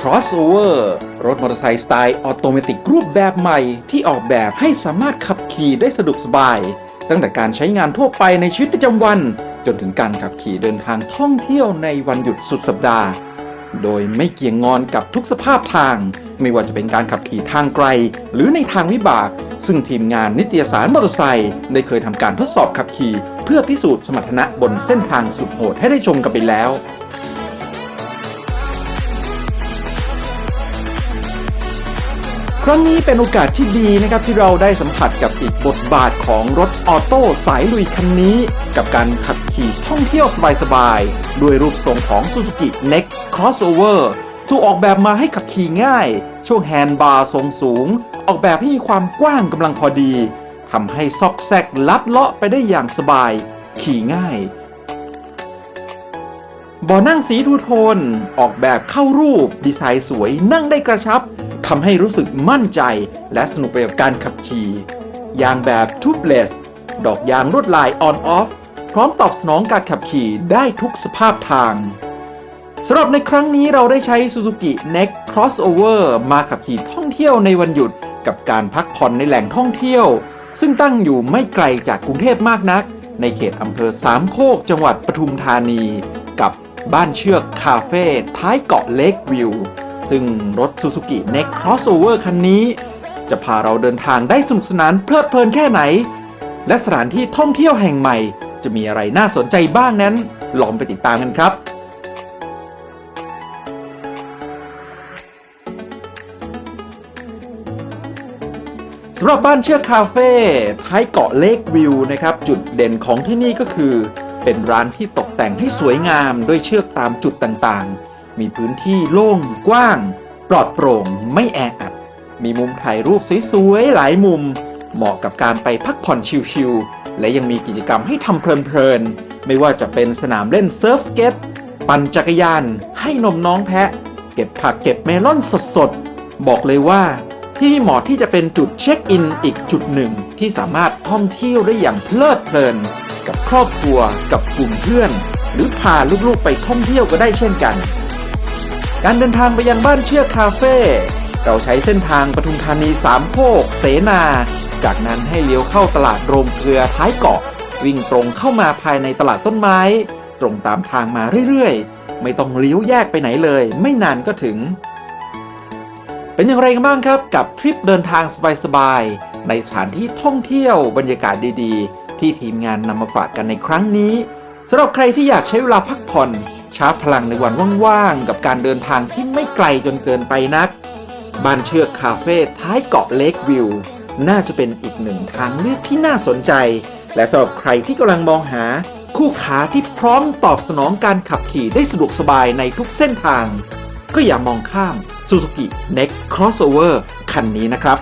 Crossover รถมอเตอร์ไซค์สไตล์ออโตเมติกรูปแบบใหม่ที่ออกแบบให้สามารถขับขี่ได้สะดวกสบาย ตั้งแต่การใช้งานทั่วไปในชีวิตประจำวัน จนถึงการขับขี่เดินทางท่องเที่ยวในวันหยุดสุดสัปดาห์ โดยไม่เกี่ยงงอนกับทุกสภาพทาง ไม่ว่าจะเป็นการขับขี่ทางไกล หรือในทางวิบาก ซึ่งทีมงานนิตยสารมอเตอร์ไซค์ได้เคยทำการทดสอบขับขี่ เพื่อพิสูจน์สมรรถนะบนเส้นทางสุดโหดให้ได้ชมกันไปแล้ว ครั้งนี้เป็นโอกาสที่ดีนะครับที่เราได้สัมผัสกับอีกบทบาทของรถออโต้สายลุยคันนี้ กับการขับขี่ท่องเที่ยวสบายๆด้วยรูปทรงของ Suzuki Next Crossover ถูกออกแบบมาให้ขับขี่ง่าย ช่วงแฮนด์บาร์ทรงสูง ออกแบบให้มีความกว้างกำลังพอดีทำให้ซอกแซกลัดเลาะไปได้อย่างสบาย ขี่ง่ายเบ่อนั่งสีทูโทน ออกแบบเข้ารูป ดีไซน์สวยนั่งได้กระชับ ทำให้รู้สึกมั่นใจ และสนุกไปกับการขับขี่ ยางแบบ Tubeless ดอกยางลวดลาย On-Off พร้อมตอบสนองการขับขี่ได้ทุกสภาพทางสำหรับในครั้งนี้เราได้ใช้ Suzuki Next Crossover มาขับขี่ท่องเที่ยวในวันหยุดกับการพักผ่อนในแหล่งท่องเที่ยว ซึ่งตั้งอยู่ไม่ไกลจากกรุงเทพมากนัก ในเขตอำเภอสามโคกจังหวัดปทุมธานี กับบ้านเชือกคาเฟ่ท้ายเกาะเลกวิว ซึ่งรถ Suzuki n e x Crossover คันนี้ จะพาเราเดินทางได้สนุกสนานเพลิดเพลินแค่ไหน และสถานที่ท่องเที่ยวแห่งใหม่ จะมีอะไรน่าสนใจบ้างนั้น ลองไปติดตามกันครับสำหรับบ้านเชือกคาเฟ่ท้ายเกาะเลกวิวนะครับ จุดเด่นของที่นี่ก็คือ เป็นร้านที่ตกแต่งให้สวยงามด้วยเชือกตามจุดต่างๆ มีพื้นที่โล่งกว้าง ปลอดโปร่งไม่แออัด มีมุมถ่ายรูปสวยๆหลายมุม เหมาะกับการไปพักผ่อนชิลๆ และยังมีกิจกรรมให้ทำเพลินๆ ไม่ว่าจะเป็นสนามเล่นเซิร์ฟสเก็ต ปั่นจักรยาน ให้นมน้องแพะ เก็บผักเก็บเมลอนสดๆ บอกเลยว่าที่นี่เหมาะที่จะเป็นจุดเช็คอินอีกจุดหนึ่ง ที่สามารถท่องเที่ยวได้อย่างเพลิดเพลิน กับครอบครัวกับกลุ่มเพื่อน หรือพาลูกๆไปท่องเที่ยวก็ได้เช่นกัน การเดินทางไปยังบ้านเชือกคาเฟ่เราใช้เส้นทางปทุมธานีสามโคกเสนา จากนั้นให้เลี้ยวเข้าตลาดโรงเกลือท้ายเกาะ วิ่งตรงเข้ามาภายในตลาดต้นไม้ ตรงตามทางมาเรื่อยๆ ไม่ต้องเลี้ยวแยกไปไหนเลย ไม่นานก็ถึง เป็นอย่างไรกันบ้างครับกับทริปเดินทางสบายๆในสถานที่ท่องเที่ยวบรรยากาศดีๆ ที่ทีมงานนำมาฝากกันในครั้งนี้สำหรับใครที่อยากใช้เวลาพักผ่อน ชาร์จพลังในวันว่างๆ กับการเดินทางที่ไม่ไกลจนเกินไปนัก บ้านเชือกคาเฟ่ท้ายเกาะเลกวิว น่าจะเป็นอีกหนึ่งทางเลือกที่น่าสนใจ และสำหรับใครที่กำลังมองหา คู่ขาที่พร้อมตอบสนองการขับขี่ได้สะดวกสบายในทุกเส้นทาง ก็อย่ามองข้าม Suzuki Next Crossover คันนี้นะครับ